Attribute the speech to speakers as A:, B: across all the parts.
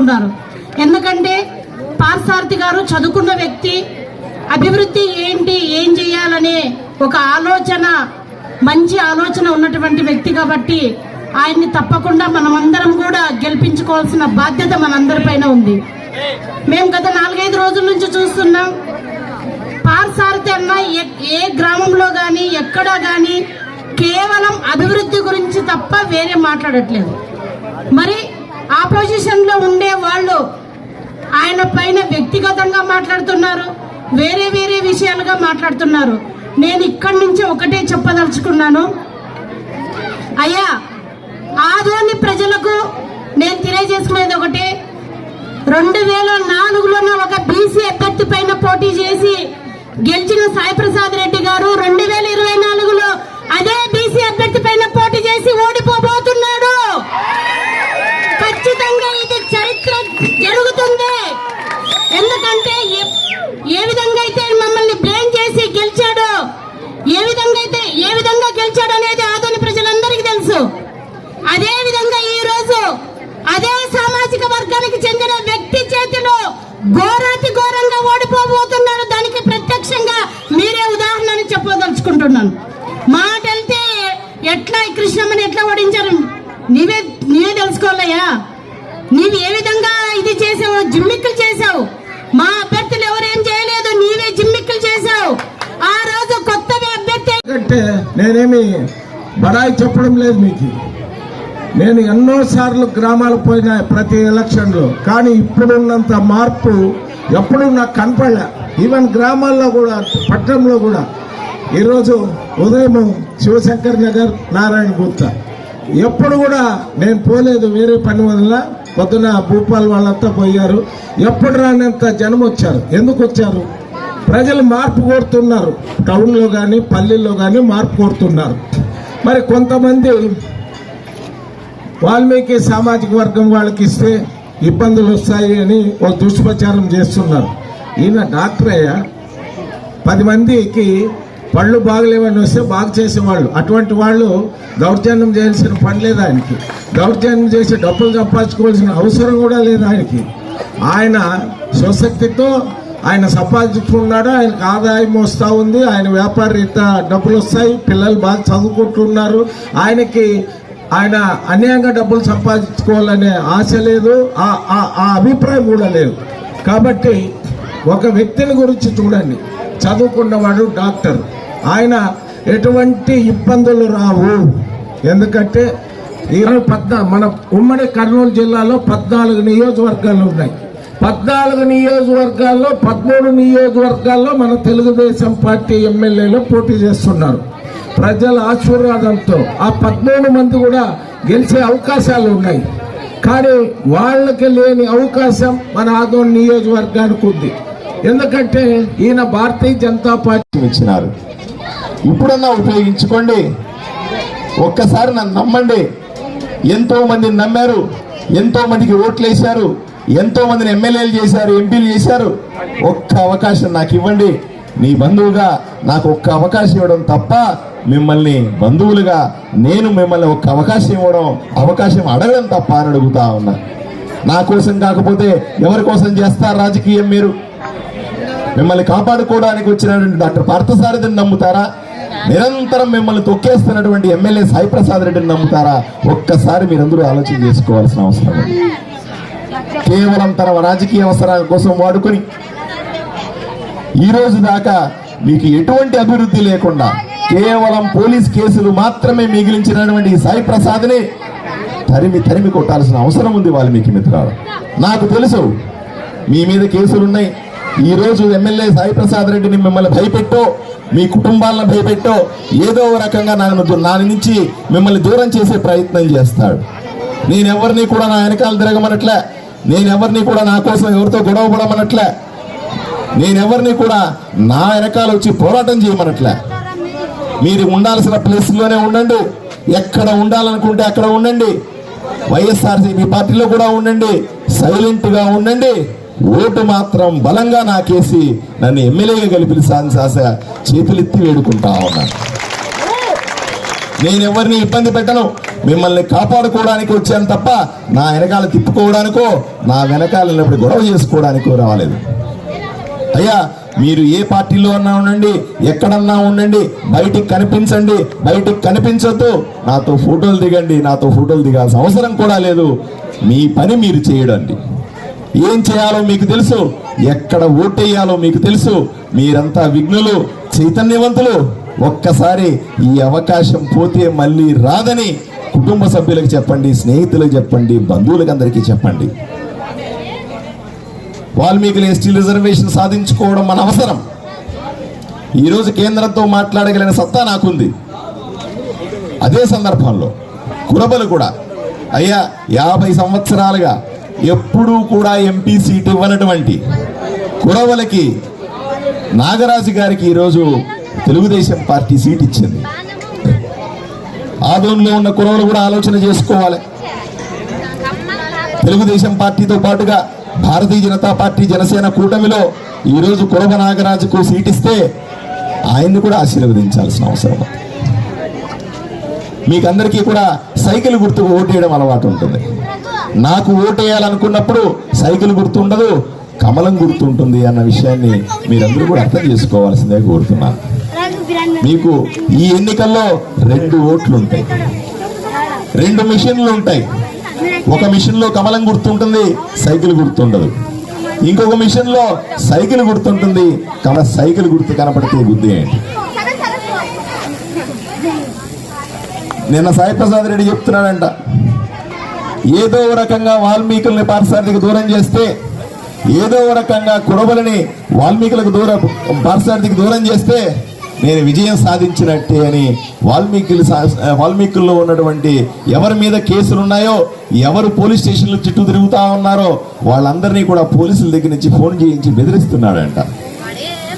A: ఉన్నారు. ఎందుకంటే పార్థసారథి గారు చదువుకున్న వ్యక్తి అభివృద్ధి ఏంటి ఏం చేయాలనే ఒక ఆలోచన మంచి ఆలోచన ఉన్నటువంటి వ్యక్తి కాబట్టి ఆయన్ని తప్పకుండా మనమందరం కూడా గెలిపించుకోవాల్సిన బాధ్యత మనందరిపైన ఉంది. మేము గత నాలుగైదు రోజుల నుంచి చూస్తున్నాం పార్సారథి అన్న ఏ- ఏ గ్రామంలో కానీ ఎక్కడా కానీ కేవలం అభివృద్ధి గురించి తప్ప వేరే మాట్లాడట్లేదు. మరి ఆపోజిషన్లో ఉండే వాళ్ళు ఆయన పైన వ్యక్తిగతంగా మాట్లాడుతున్నారు వేరే వేరే విషయాలుగా మాట్లాడుతున్నారు. నేను ఇక్కడి నుంచి ఒకటే చెప్పదలుచుకున్నాను. అయ్యా ఆదోని ప్రజలకు నేను తెలియజేసుకునేది ఒకటే. రెండు వేల నాలుగులోనే ఒక బీసీ అభ్యర్థి పైన పోటీ చేసి గెలిచిన సాయి ప్రసాద్ రెడ్డి గారు రెండు వేల ఇరవై నాలుగులో అదే బీసీ అభ్యర్థి పైన పోటీ చేసి ఓడిపోబోతున్నాడు. ఏ విధంగా అయితే ఏ విధంగా గెలిచాడు అనేది ఆదోని ప్రజలందరికీ తెలుసు. అదే విధంగా ఈ రోజు అదే సామాజిక వర్గానికి చెందిన వ్యక్తి చేతిలో ఘోరాతి ఘోరంగా ఓడిపోబోతున్నారు. దానికి ప్రత్యక్షంగా మీరే ఉదాహరణను చెప్పదలుచుకుంటున్నాను. మాట వెళ్తే ఎట్లా కృష్ణమ్మని ఎట్లా ఓడించారు? నీవే నీవే తెలుసుకోవాలయ్యా. నీవు ఏ విధంగా ఇది చేసావు జిమ్మిక్కులు చేసావు?
B: అంటే నేనేమి బడాయి చెప్పడం లేదు మీకు. నేను ఎన్నో సార్లు గ్రామాలకు పోయినా ప్రతి ఎలక్షన్లో కానీ ఇప్పుడున్నంత మార్పు ఎప్పుడు నాకు కనపడలే. ఈవెన్ గ్రామాల్లో కూడా పట్టణంలో కూడా. ఈరోజు ఉదయం శివశంకర్ నగర్ నారాయణ గుప్తా. ఎప్పుడు కూడా నేను పోలేదు వేరే పని వల్ల. పొద్దున భూపాల్ వాళ్ళంతా పోయారు. ఎప్పుడు రానంత జనం వచ్చారు. ఎందుకు వచ్చారు? ప్రజలు మార్పు కోరుతున్నారు. టౌన్లో కానీ పల్లెల్లో కానీ మార్పు కోరుతున్నారు. మరి కొంతమంది వాల్మీకి సామాజిక వర్గం వాళ్ళకి ఇస్తే ఇబ్బందులు వస్తాయి అని ఒక దుష్ప్రచారం చేస్తున్నారు. ఈయన డాక్టర్ అయ్యా. పది మందికి పళ్ళు బాగలేవని వస్తే బాగు చేసేవాళ్ళు. అటువంటి వాళ్ళు దౌర్జన్యం చేయాల్సిన పని లేదు ఆయనకి. దౌర్జన్యం చేసి డబ్బులు సంపాదించుకోవాల్సిన అవసరం కూడా లేదు ఆయనకి. ఆయన స్వశక్తితో ఆయన సంపాదించుకున్నాడు ఆయనకు ఆదాయం వస్తూ ఉంది. ఆయన వ్యాపార రీత్యా డబ్బులు వస్తాయి. పిల్లలు బాగా చదువుకుంటున్నారు. ఆయనకి ఆయన అన్యాయంగా డబ్బులు సంపాదించుకోవాలనే ఆశ లేదు. ఆ- ఆ- ఆ అభిప్రాయం కూడా లేదు. కాబట్టి ఒక వ్యక్తిని గురించి చూడండి. చదువుకున్నవాడు డాక్టర్. ఆయన ఎటువంటి ఇబ్బందులు రావు. ఎందుకంటే ఈరోజు పద్నా మన ఉమ్మడి కర్నూలు జిల్లాలో పద్నాలుగు నియోజకవర్గాలు ఉన్నాయి. పద్నాలుగు నియోజకవర్గాల్లో పదమూడు నియోజకవర్గాల్లో మన తెలుగుదేశం పార్టీ ఎమ్మెల్యేలు పోటీ చేస్తున్నారు. ప్రజల ఆశీర్వాదంతో ఆ పదమూడు మంది కూడా గెలిచే అవకాశాలు ఉన్నాయి. కానీ వాళ్ళకి లేని అవకాశం మన ఆదోన్ నియోజకవర్గానికి ఉంది. ఎందుకంటే ఈయన భారతీయ జనతా పార్టీ
C: ఇచ్చినారు. ఇప్పుడన్నా ఉపయోగించుకోండి. ఒక్కసారి నన్ను నమ్మండి. ఎంతో మంది నమ్మారు. ఎంతో మందికి ఓట్లు వేశారు ఎంతో మందిని ఎమ్మెల్యేలు చేశారు ఎంపీలు చేశారు. ఒక్క అవకాశం నాకు ఇవ్వండి. నీ బంధువుగా నాకు ఒక్క అవకాశం ఇవ్వడం తప్ప మిమ్మల్ని బంధువులుగా నేను మిమ్మల్ని ఒక్క అవకాశం ఇవ్వడం అవకాశం అడగడం తప్ప అని అడుగుతా ఉన్నా. నా కోసం కాకపోతే ఎవరి కోసం చేస్తారు రాజకీయం మీరు? మిమ్మల్ని కాపాడుకోవడానికి వచ్చినటువంటి డాక్టర్ పార్థసారథిని నమ్ముతారా? నిరంతరం మిమ్మల్ని తొక్కేస్తున్నటువంటి ఎమ్మెల్యే సాయిప్రసాద్ రెడ్డిని నమ్ముతారా? ఒక్కసారి మీరందరూ ఆలోచన చేసుకోవాల్సిన అవసరం ఉంది. కేవలం తన రాజకీయ అవసరాల కోసం వాడుకొని ఈ రోజు దాకా మీకు ఎటువంటి అభివృద్ధి లేకుండా కేవలం పోలీస్ కేసులు మాత్రమే మిగిలించినటువంటి సాయి ప్రసాద్ని తరిమి తరిమి కొట్టాల్సిన అవసరం ఉంది వాల్మీకి మిత్రాలు నాకు తెలుసు మీ మీద కేసులున్నాయి. ఈ రోజు ఎమ్మెల్యే సాయి ప్రసాద్ రెడ్డిని మిమ్మల్ని భయపెట్టో మీ కుటుంబాలను భయపెట్టో ఏదో రకంగా నన్ను దూ- నా నుంచి మిమ్మల్ని దూరం చేసే ప్రయత్నం చేస్తాడు. నేను ఎవరిని కూడా నా వెనకాల తిరగమనట్లే. నేను ఎవరిని కూడా నా కోసం ఎవరితో గొడవ పడమనట్లే. నేనెవరిని కూడా నా వెనకాల వచ్చి పోరాటం చేయమనట్లే. మీరు ఉండాల్సిన ప్లేస్లోనే ఉండండి. ఎక్కడ ఉండాలనుకుంటే అక్కడ ఉండండి. వైఎస్ఆర్సీపీ పార్టీలో కూడా ఉండండి. సైలెంట్గా ఉండండి. ఓటు మాత్రం బలంగా నాకేసి నన్ను ఎమ్మెల్యేగా గెలిపించాలని ఆశ చేతులెత్తి వేడుకుంటా ఉన్నాను. నేను ఎవరిని ఇబ్బంది పెట్టను. మిమ్మల్ని కాపాడుకోవడానికి వచ్చాను తప్ప నా వెనకాల తిప్పుకోవడానికో నా వెనకాల నిలబడి గొడవ చేసుకోవడానికో రాలేదు. అయ్యా మీరు ఏ పార్టీలో అన్నా ఉండండి ఎక్కడన్నా ఉండండి బయటికి కనిపించండి బయటికి కనిపించొద్దు. నాతో ఫోటోలు దిగండి నాతో ఫోటోలు దిగాల్సిన అవసరం కూడా లేదు. మీ పని మీరు చేయడండి. ఏం చేయాలో మీకు తెలుసు ఎక్కడ ఓటేయాలో మీకు తెలుసు. మీరంతా విఘ్నులు చైతన్యవంతులు. ఒక్కసారి ఈ అవకాశం పోతే మళ్ళీ రాదని కుటుంబ సభ్యులకు చెప్పండి స్నేహితులకు చెప్పండి బంధువులకు అందరికీ చెప్పండి. వాల్మీకులు ఎస్టీ రిజర్వేషన్ సాధించుకోవడం మన అవసరం. ఈరోజు కేంద్రంతో మాట్లాడగలిగిన సత్తా నాకుంది. అదే సందర్భంలో కురబలు కూడా అయ్యా యాభై సంవత్సరాలుగా ఎప్పుడూ కూడా ఎంపీ సీట్ ఇవ్వనటువంటి కురవలకి నాగరాజు గారికి ఈరోజు తెలుగుదేశం పార్టీ సీట్ ఇచ్చింది. ఆదోన్లో ఉన్న కురవలు కూడా ఆలోచన చేసుకోవాలి. తెలుగుదేశం పార్టీతో పాటుగా భారతీయ జనతా పార్టీ జనసేన కూటమిలో ఈరోజు కురవ నాగరాజుకు సీట్ ఇస్తే ఆయన్ని కూడా ఆశీర్వదించాల్సిన అవసరం. మీకు అందరికీ కూడా సైకిల్ గుర్తుకు ఓటేయడం అలవాటు ఉంటుంది. నాకు ఓటేయాలనుకున్నప్పుడు సైకిల్ గుర్తు ఉండదు కమలం గుర్తు ఉంటుంది అన్న విషయాన్ని మీరందరూ కూడా అర్థం చేసుకోవాల్సిందే కోరుతున్నాను. మీకు ఈ ఎన్నికల్లో రెండు ఓట్లు ఉంటాయి. రెండు మిషన్లు ఉంటాయి. ఒక మిషన్లో కమలం గుర్తుంటుంది సైకిల్ గుర్తుండదు. ఇంకొక మిషన్లో సైకిల్ గుర్తుంటుంది కమ సైకిల్ గుర్తు కనపడితే బుద్ధి ఏంటి? నిన్న సాయి ప్రసాద్ రెడ్డి చెప్తున్నాడంట ఏదో రకంగా వాల్మీకుల్ని పాఠశాలకి దూరం చేస్తే ఏదో రకంగా కురబలని వాల్మీకులకు దూరం పాఠశాలకి దూరం చేస్తే నేను విజయం సాధించినట్టే అని వాల్మీకులు సా- వాల్మీకుల్లో ఉన్నటువంటి ఎవరి మీద కేసులు ఉన్నాయో ఎవరు పోలీస్ స్టేషన్లు చుట్టూ తిరుగుతా ఉన్నారో వాళ్ళందరినీ కూడా పోలీసుల దగ్గర నుంచి ఫోన్ చేయించి బెదిరిస్తున్నాడంట.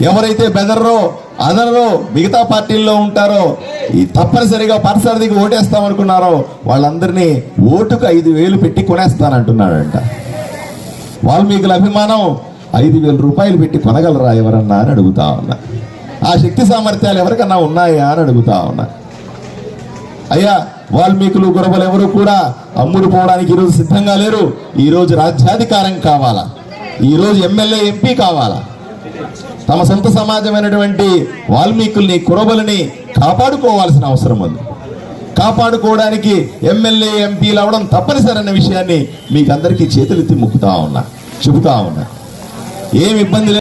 C: ఎవరైతే బెదర్రో అదరో మిగతా పార్టీల్లో ఉంటారో ఈ తప్పనిసరిగా పాఠశాలకి ఓటేస్తాం అనుకున్నారో వాళ్ళందరినీ ఓటుకు ఐదు వేలు పెట్టి కొనేస్తానంటున్నాడంట. వాల్మీకుల అభిమానం ఐదు వేల రూపాయలు పెట్టి కొనగలరా ఎవరన్నా అని అడుగుతా ఉన్నా. ఆ శక్తి సామర్థ్యాలు ఎవరికన్నా ఉన్నాయా అని అడుగుతా ఉన్నా. అయ్యా వాల్మీకులు గురబలు ఎవరు కూడా అమ్ముడు పోవడానికి ఈరోజు సిద్ధంగా లేరు. ఈరోజు రాజ్యాధికారం కావాలా? ఈరోజు ఎమ్మెల్యే ఎంపీ కావాలా? తమ సొంత సమాజమైనటువంటి వాల్మీకుల్ని కురబలని కాపాడుకోవాల్సిన అవసరం ఉంది. కాపాడుకోవడానికి ఎమ్మెల్యే ఎంపీలు అవడం తప్పనిసరి విషయాన్ని మీకు అందరికీ చేతులెత్తి మొక్కుతా ఉన్నా చెబుతా ఉన్నా. ఏమి ఇబ్బంది లేదు